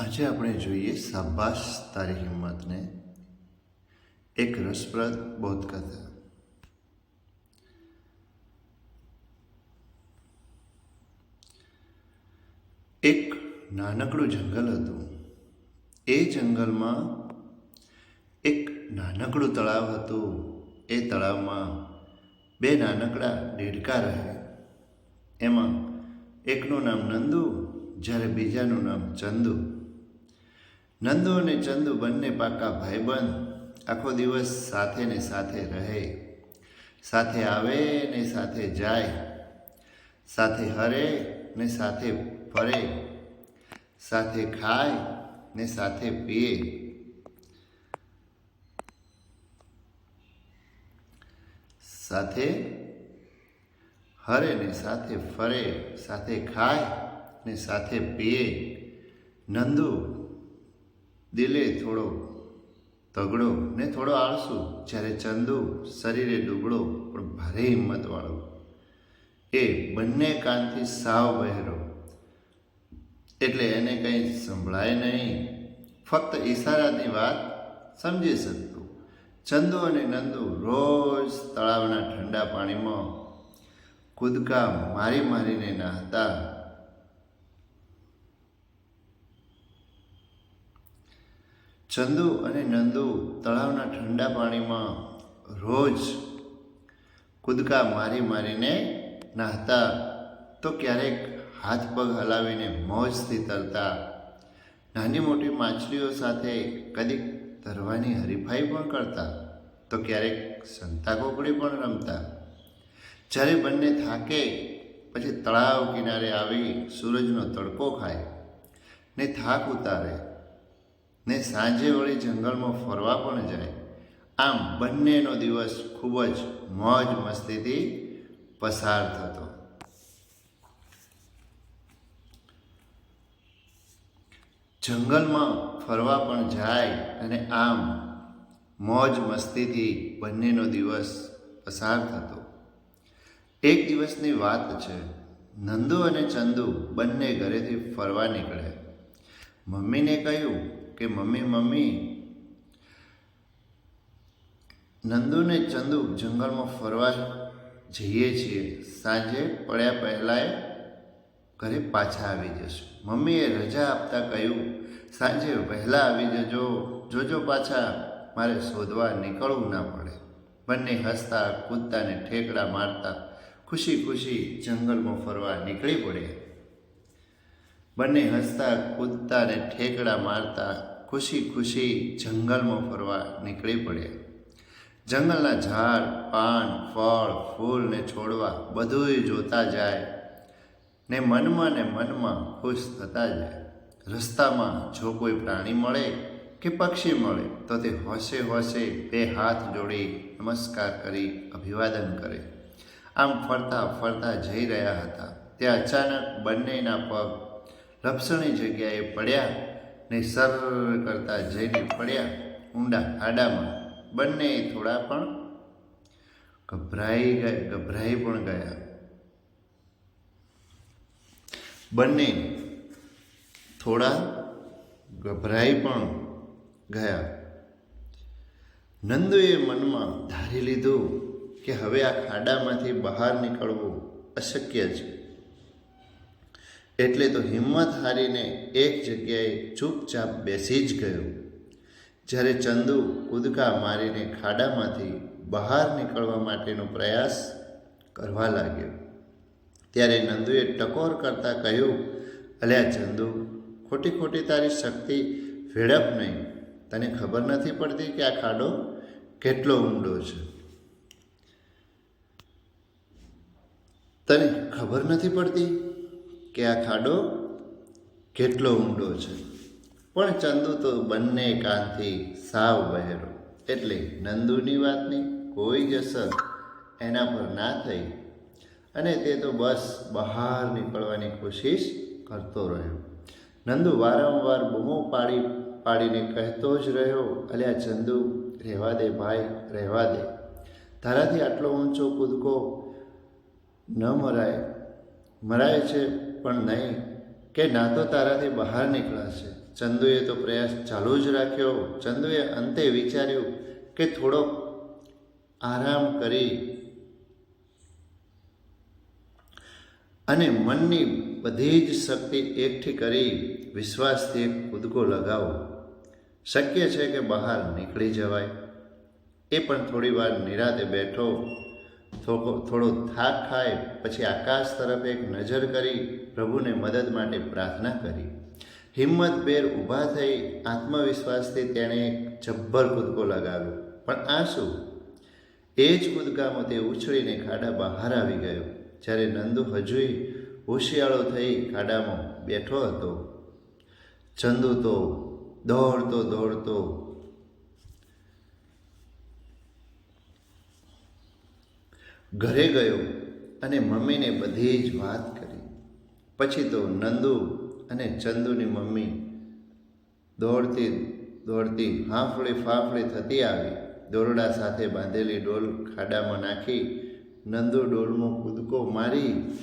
આજે આપણે જોઈએ શાબાશ તારી હિંમતને. એક રસપ્રદ બોધકથા. એક નાનકડું જંગલ હતું. એ જંગલમાં એક નાનકડું તળાવ હતું. એ તળાવમાં બે નાનકડા દેડકા રહે. એમાં એકનું નામ નંદુ, જ્યારે બીજાનું નામ ચંદુ. નંદુ અને ચંદુ બંને પાકા ભાઈબંધ. આખો દિવસ સાથે ને સાથે રહે. સાથે આવે ને સાથે જાય. સાથે હરે ને સાથે ફરે. સાથે ખાય ને સાથે પીએ. સાથે હરે ને સાથે ફરે. સાથે ખાય ને સાથે પીએ. નંદુ દિલે થોડો તગડો ને થોડો આળસુ. જ્યારે ચંદુ શરીરે દુબળો પણ ભારે હિંમતવાળો. એ બંને કાનથી સાવ બહેરો. એટલે એને કંઈ સંભળાય નહીં. ફક્ત ઈશારાની વાત સમજી શકતું. ચંદુ અને નંદુ રોજ તળાવના ઠંડા પાણીમાં કૂદકા મારી મારીને નાહતા. ચંદુ અને નંદુ તળાવના ઠંડા પાણીમાં રોજ કૂદકા મારી મારીને નાહતા, તો ક્યારેક હાથ પગ હલાવીને મોજથી તરતા. નાની મોટી માછલીઓ સાથે કદીક તરવાની હરીફાઈ પણ કરતા, તો ક્યારેક સંતા કોકડી પણ રમતા. જ્યારે બંને થાકે, પછી તળાવ કિનારે આવી સૂરજનો તડકો ખાય ને થાક ઉતારે. ને સાંજે વળી જંગલમાં ફરવા પણ જાય. આમ બંનેનો દિવસ ખૂબ જ મોજ મસ્તીથી પસાર થતો. જંગલમાં ફરવા પણ જાય અને આમ મોજ મસ્તીથી બંનેનો દિવસ પસાર થતો. એક દિવસની વાત છે, નંદુ અને ચંદુ બંને ઘરેથી ફરવા નીકળ્યા મમ્મીને કહ્યું કે મમ્મી મમ્મી. નંદુ ને ચંદુ જંગલમાં ફરવા જઈએ છીએ. સાંજે પડ્યા પહેલાં ઘરે પાછા આવી જશું. મમ્મીએ રજા આપતા કહ્યું, સાંજે વહેલા આવી જજો. જોજો પાછા. મારે શોધવા નીકળવું ના પડે. બંને હસતા, કૂદતા ને ઠેકડા મારતા ખુશી ખુશી જંગલમાં ફરવા નીકળી પડ્યા. બંને હસતા, કૂદતા ને ઠેકડા મારતા ખુશી ખુશી જંગલમાં ફરવા નીકળી પડ્યા. જંગલના ઝાડ, પાન, ફળ ફૂલ ને છોડવા બધુંય જોતા જાય ને મનમાં ને મનમાં ખુશ થતા જાય. રસ્તામાં જો કોઈ પ્રાણી મળે કે પક્ષી મળે, તો તે હોશે હોશે બે હાથ જોડી નમસ્કાર કરી અભિવાદન કરે. આમ ફરતા ફરતા જઈ રહ્યા હતા. ત્યાં અચાનક બંનેના પગ લપસણી જગ્યાએ પડ્યા ને સર કરતા જઈને પડ્યા ઊંડા ખાડામાં બંને થોડા પણ ગભરાઈ ગયા ગભરાઈ પણ ગયા. બંને થોડા ગભરાઈ પણ ગયા. નંદુએ મનમાં ધારી લીધું કે હવે આ ખાડામાંથી બહાર નીકળવું અશક્ય છે. એટલે તો હિંમત હારીને એક જગ્યાએ ચૂપચાપ બેસી જ ગયો. જ્યારે ચંદુ કૂદકા મારીને ખાડામાંથી બહાર નીકળવા માટેનો પ્રયાસ કરવા લાગ્યો, ત્યારે નંદુએ ટકોર કરતાં કહ્યું, અલ્યા ચંદુ, ખોટી ખોટી તારી શક્તિ વેડપ નહીં. તને ખબર નથી પડતી કે આ ખાડો કેટલો ઊંડો છે. તને ખબર નથી પડતી કે આ ખાડો કેટલો ઊંડો છે? પણ ચંદુ તો બંને કાનથી સાવ બહેરો. એટલે નંદુની વાતની કોઈ જ અસર એના પર ના થઈ. અને તે તો બસ બહાર નીકળવાની કોશિશ કરતો રહ્યો. નંદુ વારંવાર બૂમો પાડી પાડીને કહેતો જ રહ્યો, અલ્યા ચંદુ, રહેવા દે ભાઈ, રહેવા દે. તારાથી આટલો ઊંચો કૂદકો ન મરાય. મરાય છે પણ નહીં, કે ના તો તારાથી બહાર નીકળાશે. ચંદુએ તો પ્રયાસ ચાલુ જ રાખ્યો. ચંદુએ અંતે વિચાર્યું કે થોડો આરામ કરી અને મનની બધી જ શક્તિ એકઠી કરી વિશ્વાસથી એક કૂદકો લગાવો. શક્ય છે કે બહાર નીકળી જવાય. એ પણ થોડી વાર નિરાતે બેઠો થોડો થોડો થાક ખાય, પછી આકાશ તરફ એક નજર કરી પ્રભુને મદદ માટે પ્રાર્થના કરી. હિંમતભેર ઊભા થઈ આત્મવિશ્વાસથી તેણે એક જબ્બર કૂદકો લગાવ્યો. પણ આ શું? એ જ કૂદકામાં તે ઉછળીને ખાડા બહાર આવી ગયો, જ્યારે નંદુ હજુય હોશિયાળો થઈ ખાડામાં બેઠો હતો. ચંદુ તો દોડતો દોડતો ઘરે ગયો અને મમ્મીને બધી જ વાત કરી. પછી તો નંદુ અને ચંદુની મમ્મી દોડતી દોડતી હાંફળી ફાંફળી થતી આવી. દોરડા સાથે બાંધેલી ડોલ ખાડામાં નાખી નંદુ ડોલમાં કૂદકો મારી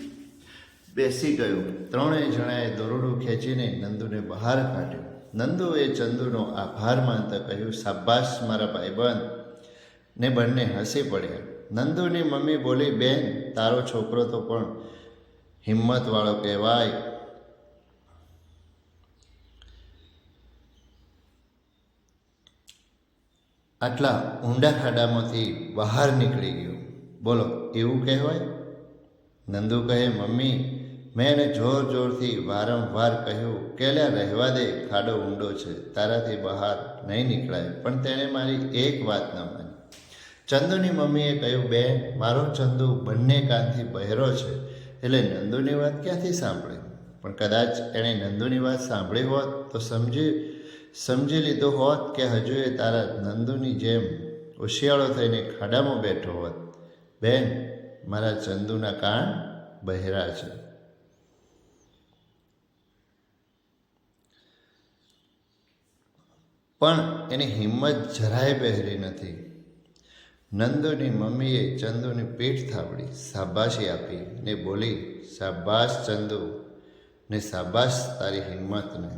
બેસી ગયો. ત્રણેય જણાએ દોરડું ખેંચીને નંદુને બહાર કાઢ્યો. નંદુએ ચંદુનો આભાર માનતા કહ્યું સાબાસ મારા ભાઈબંધ. ને બંને હસી પડ્યા. નંદુની મમ્મી બોલી, બેન, તારો છોકરો તો પણ હિંમતવાળો કહેવાય. આટલા ઊંડા ખાડામાંથી બહાર નીકળી ગયો. બોલો, એવું કહેવાય? નંદુ કહે, મમ્મી, મેં એને જોર જોરથી વારંવાર કહ્યું કે રહેવા દે, ખાડો ઊંડો છે, તારાથી બહાર નહીં નીકળાય. પણ તેણે મારી એક વાત ન માની ચંદુની મમ્મીએ કહ્યું, બેન, મારો ચંદુ બંને કાનથી બહેરો છે. એટલે નંદુની વાત ક્યાંથી સાંભળી? પણ કદાચ એણે નંદુની વાત સાંભળી હોત તો સમજી સમજી લીધો હોત કે હજુ એ તારા નંદુની જેમ હોશિયાળો થઈને ખાડામાં બેઠો હોત. બેન, મારા ચંદુના કાન બહેરા છે. પણ એની હિંમત જરાય બહેરી નથી. નંદુની મમ્મીએ ચંદુની પીઠ થાબડી શાબાશી આપી ને બોલી, શાબાશ ચંદુ ને શાબાશ તારી હિંમતને.